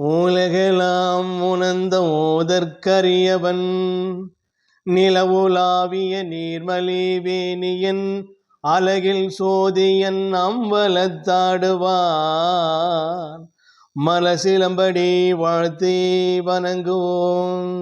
உலகெலாம் உணர்ந்த ஓதற்கரியவன் நிலவுலாவிய நீர்மலி வேணியன் அலகில் சோதியன் அம்பலத்தாடுவான் மலசிலம்படி வாழ்த்தி வணங்குவோம்.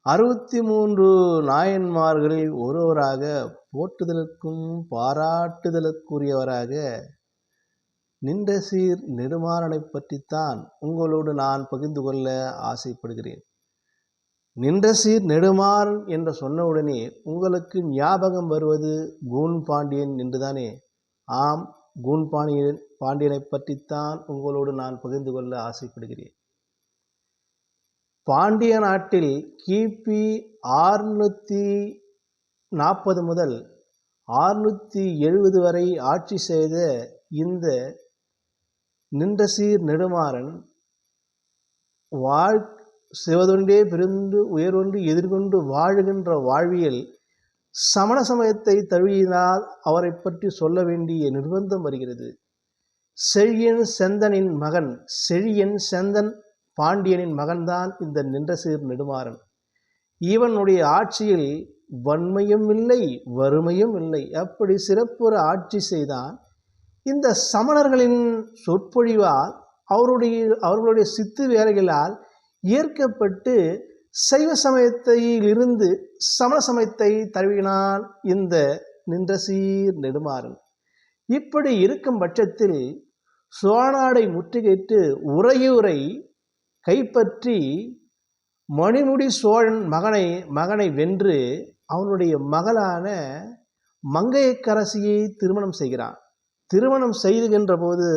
அறுபத்தி மூன்று நாயன்மார்களில் ஒருவராக போற்றுதலுக்கும் பாராட்டுதலுக்குரியவராக நின்ற சீர் நெடுமாறனை பற்றித்தான் உங்களோடு நான் பகிர்ந்து கொள்ள ஆசைப்படுகிறேன். நின்ற சீர் நெடுமாறன் என்று சொன்னவுடனே உங்களுக்கு ஞாபகம் வருவது கூன் பாண்டியன் என்றுதானே? ஆம் கூன் பாண்டியன் பாண்டியனை பற்றித்தான் உங்களோடு நான் பகிர்ந்து கொள்ள ஆசைப்படுகிறேன். பாண்டிய நாட்டில் கிபி ஆறுநூற்றி நாற்பது முதல் ஆறுநூற்றி எழுபது வரை ஆட்சி செய்த இந்த நின்றசீர் நெடுமாறன் வாழ் சிவதொண்டே பிரிந்து உயர்வொன்று எதிர்கொண்டு வாழுகின்ற வாழ்வியல் சமண சமயத்தை தழுவினால் அவரை பற்றி சொல்ல வேண்டிய நிர்பந்தம் வருகிறது. செழியன் செந்தனின் மகன் செழியன் செந்தன் பாண்டியனின் மகன்தான் இந்த நின்றசீர் நெடுமாறன். இவனுடைய ஆட்சியில் வன்மையும் இல்லை வறுமையும் இல்லை. அப்படி சிறப்புற ஆட்சி செய்தான் இந்த சமணர்களின் சொற்பொழிவால் அவருடைய அவர்களுடைய சித்து வேலைகளால் ஏற்கப்பட்டு சைவ சமயத்திலிருந்து சமண சமயத்தை தழுவினான் இந்த நின்ற சீர் நெடுமாறன். இப்படி இருக்கும் பட்சத்தில் சுவாநாடை முற்றுகையிட்டு உறையூரை கைப்பற்றி மணிமுடி சோழன் மகனை மகனை வென்று அவனுடைய மகளான மங்கையக்கரசியை திருமணம் செய்கிறான். திருமணம் செய்துகின்ற போது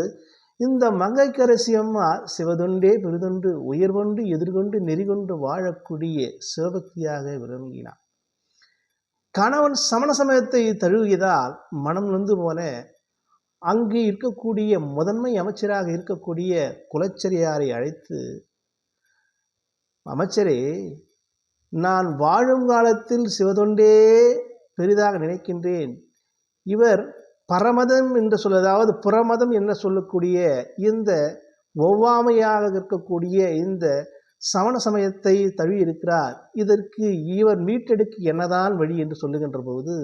இந்த மங்கைக்கரசி அம்மா சிவதொண்டே பெருதொண்டு உயர்வொண்டு எதிர்கொண்டு நெறிகொண்டு வாழக்கூடிய சிவபக்தியாக விளங்கினார் கணவன் சமண சமயத்தை தழுவியதால் மனம் நொந்து போன அங்கு இருக்கக்கூடிய முதன்மை அமைச்சராக இருக்கக்கூடிய குலச்சரியாரை அழைத்து அமைச்சரே நான் வாழும் காலத்தில் சிவதொண்டே பெரிதாக நினைக்கின்றேன். இவர் பரமதம் என்று சொல்ல அதாவது புறமதம் என்று சொல்லக்கூடிய இந்த ஒவ்வாமையாக இருக்கக்கூடிய இந்த சமண சமயத்தை தழுவி இருக்கிறார். இதற்கு இவர் மீட்டெடுக்க என்னதான் வழி என்று சொல்லுகின்ற போது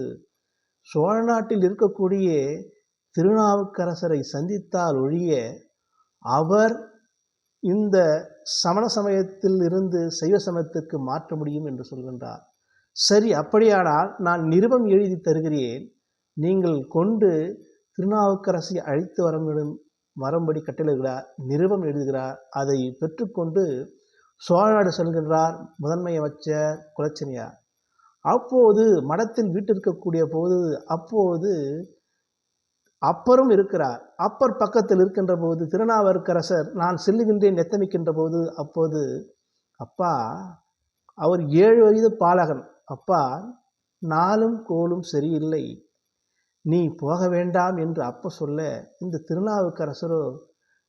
சோழ நாட்டில் இருக்கக்கூடிய திருநாவுக்கரசரை சந்தித்தால் ஒழிய அவர் இந்த சமண சமயத்தில் இருந்து சைவ சமயத்துக்கு மாற்ற முடியும் என்று சொல்கின்றார். சரி அப்படியானால் நான் நிருபம் எழுதி தருகிறேன். நீங்கள் கொண்டு திருநாவுக்கரசை அழைத்து வரமிடும் வரும்படி கட்டளைகிறார் நிருபம் எழுதுகிறார் அதை பெற்றுக்கொண்டு சோழநாடு செல்கின்றார் முதன்மை அமைச்சர் குலச்சனியார் அப்போது மடத்தில் வீட்டிருக்கக்கூடிய போது அப்போது அப்பரும் இருக்கிறார். அப்பர் பக்கத்தில் இருக்கின்ற போது திருநாவுக்கரசர் நான் செல்லுகின்றேன் எத்தமிக்கின்ற போது? அப்போது அப்பா அவர் ஏழு வயது பாலகன். அப்பா நாளும் கோலும் சரியில்லை. நீ போக வேண்டாம் என்று அப்ப சொல்ல இந்த திருநாவுக்கரசரோ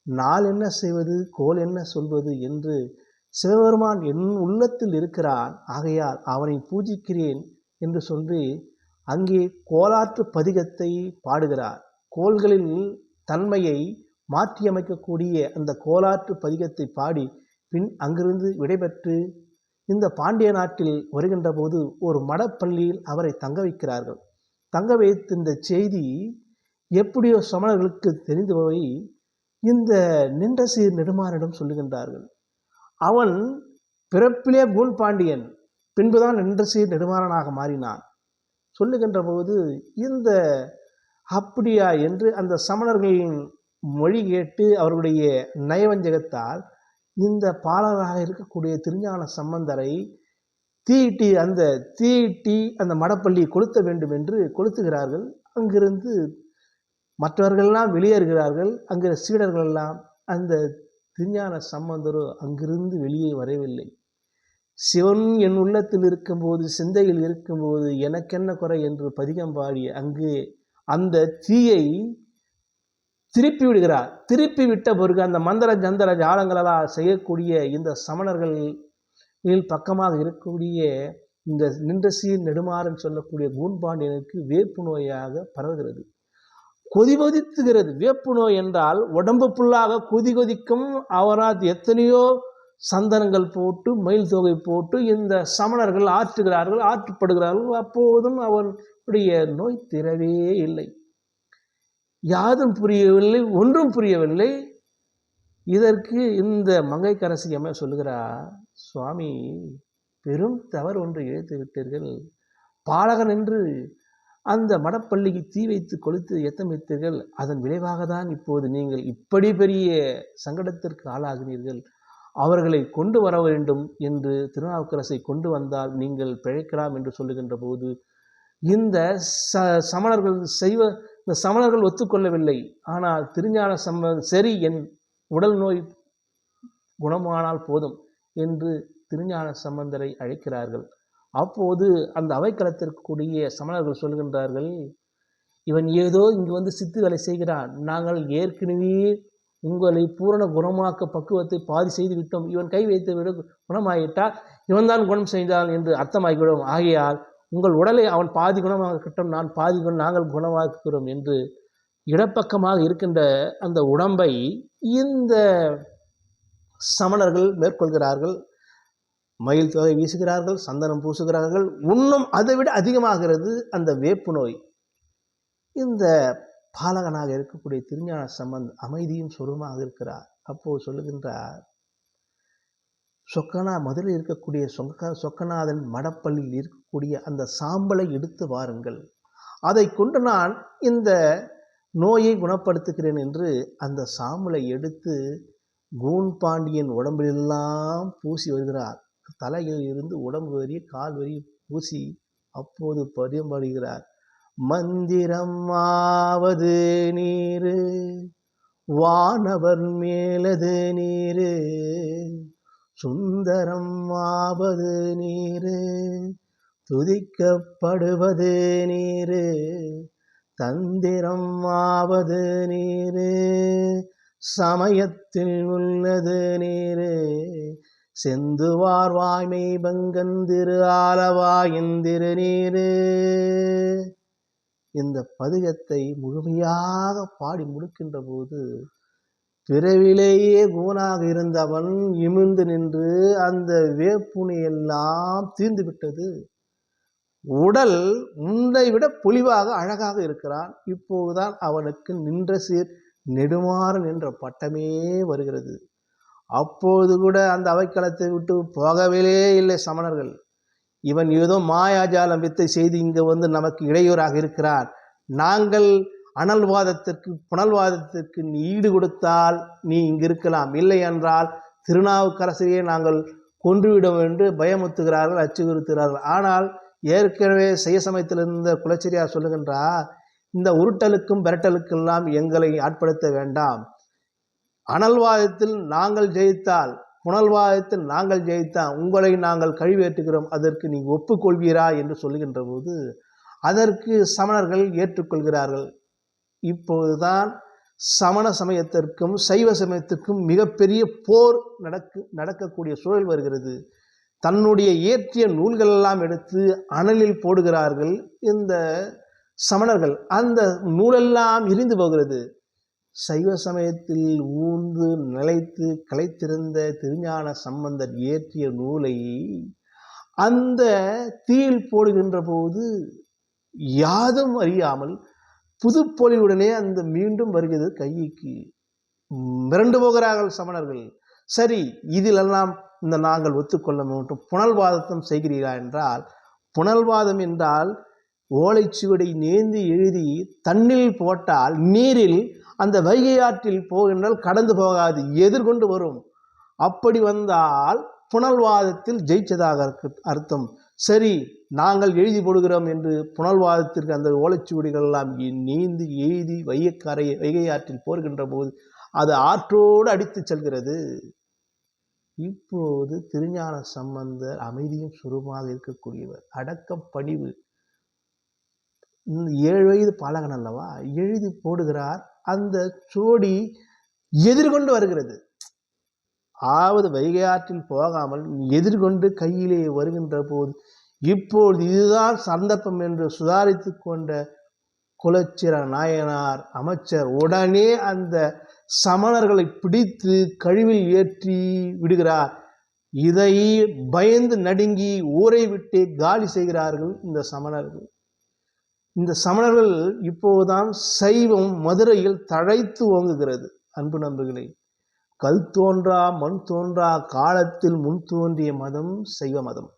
நாள் என்ன செய்வது? கோல் என்ன சொல்வது? என்று சிவபெருமான் என் உள்ளத்தில் இருக்கிறான். ஆகையால் அவனை பூஜிக்கிறேன் என்று சொல்லி அங்கே கோலாற்று பதிகத்தை பாடுகிறார். கோள்களின் தன்மையை மாற்றியமைக்கக்கூடிய அந்த கோலாற்று பதிகத்தை பாடி பின் அங்கிருந்து விடைபெற்று இந்த பாண்டிய நாட்டில் வருகின்ற போது ஒரு மடப்பள்ளியில் அவரை தங்க வைக்கிறார்கள். தங்க வைத்த இந்த செய்தி எப்படியோ சமணர்களுக்கு தெரிந்து போய் இந்த நின்ற சீர் நெடுமாறிடம் சொல்லுகின்றார்கள். அவன் பிறப்பிலே கூன் பாண்டியன் பின்புதான் நின்ற சீர் நெடுமாறனாக மாறினான். சொல்லுகின்ற போது இந்த அப்படியா என்று அந்த சமணர்களின் மொழி கேட்டு அவருடைய நயவஞ்சகத்தால் இந்த பாலராக இருக்கக்கூடிய திருஞான சம்பந்தரை தீட்டி அந்த தீட்டி அந்த மடப்பள்ளியை கொளுத்த வேண்டும் என்று கொளுத்துகிறார்கள். அங்கிருந்து மற்றவர்கள்லாம் வெளியேறுகிறார்கள். அங்கே சீடர்கள் எல்லாம் அந்த திருஞான சம்பந்தரோ அங்கிருந்து வெளியே வரவில்லை. சிவன் என் உள்ளத்தில் இருக்கும்போது சிந்தையில் இருக்கும்போது எனக்கென்ன குறை? என்று பதிகம் பாடி அங்கு அந்த தீயை திருப்பி விடுகிறார் திருப்பி விட்ட பிறகு அந்த மந்திர ஜந்தர ஜாலங்களால் செய்யக்கூடிய இந்த சமணர்கள் பக்கமாக இருக்கக்கூடிய இந்த நின்ற சீர் நெடுமாறன் சொல்லக்கூடிய கூன்பாண்டியனுக்கு வேப்பு நோயாக பரவுகிறது. கொதி கொதித்துகிறது. வேப்பு நோய் என்றால் உடம்பு புல்லாக கொதி கொதிக்கும் அவரால் எத்தனையோ சந்தனங்கள் போட்டு மயில் தொகை போட்டு இந்த சமணர்கள் ஆற்றுகிறார்கள் ஆற்றுப்படுகிறார்கள். அப்போதும் அவனுடைய நோய் திறவே இல்லை. யாதும் புரியவில்லை ஒன்றும் புரியவில்லை. இதற்கு இந்த மங்கைக்கரசி அம்மா சொல்லுகிறார் சுவாமி பெரும் தவறு ஒன்று இழைத்து விட்டீர்கள். பாலகன் என்று அந்த மடப்பள்ளிக்கு தீ வைத்து கொளுத்து எத்தமித்தீர்கள் அதன் விளைவாக தான் இப்போது நீங்கள் இப்படி பெரிய சங்கடத்திற்கு ஆளாகினீர்கள். அவர்களை கொண்டு வர வேண்டும் என்று திருநாவுக்கரசை கொண்டு வந்தால் நீங்கள் பிழைக்கலாம் என்று சொல்லுகின்ற போது இந்த ச சமணர்கள் செய்வ இந்த சமணர்கள் ஒத்துக்கொள்ளவில்லை. ஆனால் திருஞான சம்ம சரி என் உடல் நோய் குணமானால் போதும். என்று திருஞான சம்பந்தரை அழைக்கிறார்கள். அப்போது அந்த அவைக்களத்திற்குரிய சமணர்கள் சொல்கின்றார்கள் இவன் ஏதோ இங்கு வந்து சித்து வேலை செய்கிறான். நாங்கள் ஏற்கனவே உங்களை பூரண குணமாக்க பக்குவத்தை பாதி செய்து விட்டோம் இவன் கை வைத்து விட குணமாயிட்டால் இவன்தான் குணம் செய்தான் என்று அர்த்தமாகிவிடும். ஆகையால் உங்கள் உடலை அவன் பாதி குணமாக்கட்டும் நான் பாதி குணம் நாங்கள் குணமாக்குகிறோம் என்று இடப்பக்கமாக இருக்கின்ற அந்த உடம்பை இந்த சமணர்கள் மேற்கொள்கிறார்கள். மயில் தொகை வீசுகிறார்கள் சந்தனம் பூசுகிறார்கள். இன்னும் அதை விட அதிகமாகிறது அந்த வேப்பு நோய். இந்த பாலகனாக இருக்கக்கூடிய திருஞான சம்பந்த் அமைதியும் சுரமாக இருக்கிறார். அப்போது சொல்லுகின்றார் சொக்கனா முதலில் இருக்கக்கூடிய சொக்க சொக்கநாதன் மடப்பள்ளியில் இருக்கக்கூடிய அந்த சாம்பலை எடுத்து வாருங்கள். அதை கொண்டு நான் இந்த நோயை குணப்படுத்துகிறேன் என்று அந்த சாம்பலை எடுத்து கூன் பாண்டியன் உடம்பிலெல்லாம் பூசி வருகிறார். தலையில் இருந்து உடம்பு வரி கால் வரி பூசி அப்போது பரியம்பாடுகிறார் மந்திரம் ஆவது நீரு வானவர் மேலது நீரு சுந்தரம் ஆவது நீரு துதிக்கப்படுவது நீரு தந்திரம் ஆவது நீரு சமயத்தில் உள்ளது நீரு. செந்துவார் வாய்மை பங்கந்திரு ஆலவாயந்திரு நீரு. இந்த பதிகத்தை முழுமையாக பாடி முடிக்கின்ற போது பிறவிலேயே கூனாக இருந்தவன் இமிழ்ந்து நின்று அந்த வேப்புனை எல்லாம் தீர்ந்து விட்டது. உடல் முன்னை விட பொலிவாக அழகாக இருக்கிறான். இப்போதுதான் அவனுக்கு நின்ற சீர். நெடுமாறன் என்ற பட்டமே வருகிறது. அப்போது கூட அந்த அவைக்களத்தை விட்டு போகவே இல்லை சமணர்கள். இவன் ஏதோ மாயாஜாலம் வித்தை செய்து இங்கே வந்து நமக்கு இடையூறாக இருக்கிறார் நாங்கள் அனல்வாதத்திற்கு புனல்வாதத்திற்கு நீ ஈடு கொடுத்தால் நீ இங்கு இருக்கலாம். இல்லை என்றால் திருநாவுக்கரசையே நாங்கள் கொன்றுவிடும் என்று பயமுத்துகிறார்கள் அச்சுறுத்துகிறார்கள். ஆனால் ஏற்கனவே செய்ய சமயத்தில் இருந்த குலச்சரியார் சொல்லுகின்றார் இந்த உருட்டலுக்கும் விரட்டலுக்கெல்லாம் எங்களை ஆட்படுத்த வேண்டாம். அனல்வாதத்தில் நாங்கள் ஜெயித்தால் புனல்வாதத்தில் நாங்கள் ஜெயித்தால் உங்களை நாங்கள் கழிவேற்றுகிறோம். அதற்கு நீ ஒப்புக்கொள்வீரா என்று சொல்லுகின்ற போது அதற்கு சமணர்கள் ஏற்றுக்கொள்கிறார்கள். இப்போதுதான் சமண சமயத்திற்கும் சைவ சமயத்திற்கும் மிகப்பெரிய போர் நடக்கு நடக்கக்கூடிய சூழல் வருகிறது. தன்னுடைய இயற்றிய நூல்களெல்லாம் எடுத்து அனலில் போடுகிறார்கள். இந்த சமணர்கள். அந்த நூலெல்லாம் எரிந்து போகிறது. சைவ சமயத்தில் ஊர்ந்து நிலைத்து கலைத்திருந்த திருஞான சம்பந்தர் இயற்றிய நூலை அந்த தீயில் போடுகின்ற போது யாதும் அறியாமல் புதுப்பொலிவுடனே அந்த மீண்டும் வருகிறது கைக்கு. மிரண்டு போகிறார்கள் சமணர்கள். சரி இதிலெல்லாம் இந்த நாங்கள் ஒத்துக்கொள்ள மாட்டோம். புனல்வாதத்தம் செய்கிறீர்களா என்றால் புனல்வாதம் என்றால் ஓலைச்சுவடை நேர்ந்து எழுதி தண்ணில் போட்டால் நீரில் அந்த வைகை ஆற்றில் போகின்றால் கடந்து போகாது எதிர்கொண்டு வரும். அப்படி வந்தால் புனல்வாதத்தில் ஜெயிச்சதாக அர்த்தம். சரி நாங்கள் எழுதி போடுகிறோம் என்று புனல்வாதத்திற்கு அந்த ஓலைச்சுவடிகள் எல்லாம் நீந்து எழுதி வையக்கரை வைகை ஆற்றில் போர்கின்ற போது அது ஆற்றோடு அடித்து செல்கிறது. இப்போது திருஞான சம்பந்தர் அமைதியும் சுருமாக இருக்கக்கூடியவர். அடக்கம் பணிவு ஏழு வயது பாலகன் அல்லவா? எழுதி போடுகிறார். அந்த சோடி எதிர்கொண்டு வருகிறது. ஆவது வைகை ஆற்றில் போகாமல் எதிர்கொண்டு கையிலே வருகின்ற போது இப்பொழுது இதுதான் சந்தர்ப்பம் என்று சுதாரித்து கொண்ட குலச்சிர நாயனார் அமைச்சர் உடனே அந்த சமணர்களை பிடித்து கழிவில் ஏற்றி விடுகிறார். இதை பயந்து நடுங்கி ஊரை விட்டு காலி செய்கிறார்கள் இந்த சமணர்கள். இந்த சமணர்கள் இப்போதுதான் சைவம் மதுரையில் தழைத்து ஓங்குகிறது. அன்பு நம்புகளை கல் தோன்றா மண் தோன்றா காலத்தில் முன் தோன்றிய மதம் சைவ மதம்.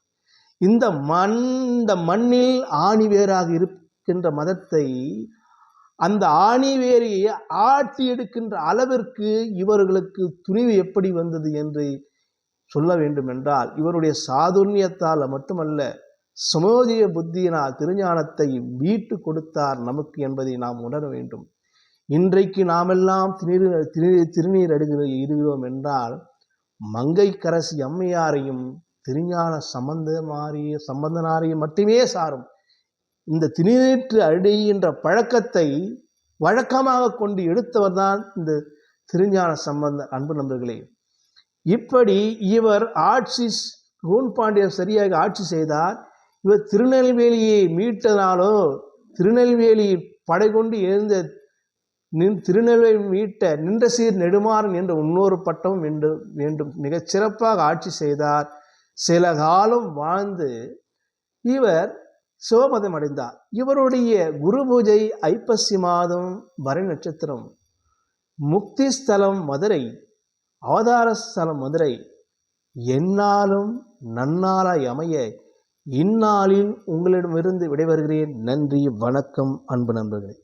இந்த மண் இந்த மண்ணில் ஆணிவேராக இருக்கின்ற மதத்தை அந்த ஆணிவேரியை ஆட்டி எடுக்கின்ற அளவிற்கு இவர்களுக்கு துணிவு எப்படி வந்தது என்று சொல்ல வேண்டுமென்றால் இவருடைய சாதுர்ணியத்தால் மட்டுமல்ல சுமோதிய புத்தியினால் திருஞானத்தை மீட்டு கொடுத்தார் நமக்கு என்பதை நாம் உணர வேண்டும். இன்றைக்கு நாமெல்லாம் திருநீர் திருநீர் திருநீர் அடுகிற இருக்கிறோம் என்றால் மங்கைக்கரசி அம்மையாரையும் திருஞான சம்பந்தமாரிய சம்பந்தனாரையும் மட்டுமே சாரும். இந்த திருநீற்று அடைகின்ற பழக்கத்தை வழக்கமாக கொண்டு எடுத்தவர் தான் இந்த திருஞான சம்பந்த அன்பு நண்பர்களே. இப்படி இவர் ஆட்சி கோன் பாண்டியர் சரியாக ஆட்சி செய்தார். இவர் திருநெல்வேலியை மீட்டதாலும் திருநெல்வேலி படை கொண்டு எழுந்த நின் திருநெல்வேலி மீட்ட நின்ற சீர் நெடுமாறன் என்ற இன்னொரு பட்டமும் வேண்டும் வேண்டும். மிகச் சிறப்பாக ஆட்சி செய்தார். சில காலம் வாழ்ந்து இவர் சிவமதம் அடைந்தார். இவருடைய குரு பூஜை ஐப்பசி மாதம் வரை நட்சத்திரம். முக்தி ஸ்தலம் மதுரை அவதார ஸ்தலம் மதுரை. என்னாலும் நன்னாராய் அமைய இந்நாளில் உங்களிடமிருந்து விடைபெறுகிறேன். நன்றி வணக்கம் அன்பு நண்பர்களே.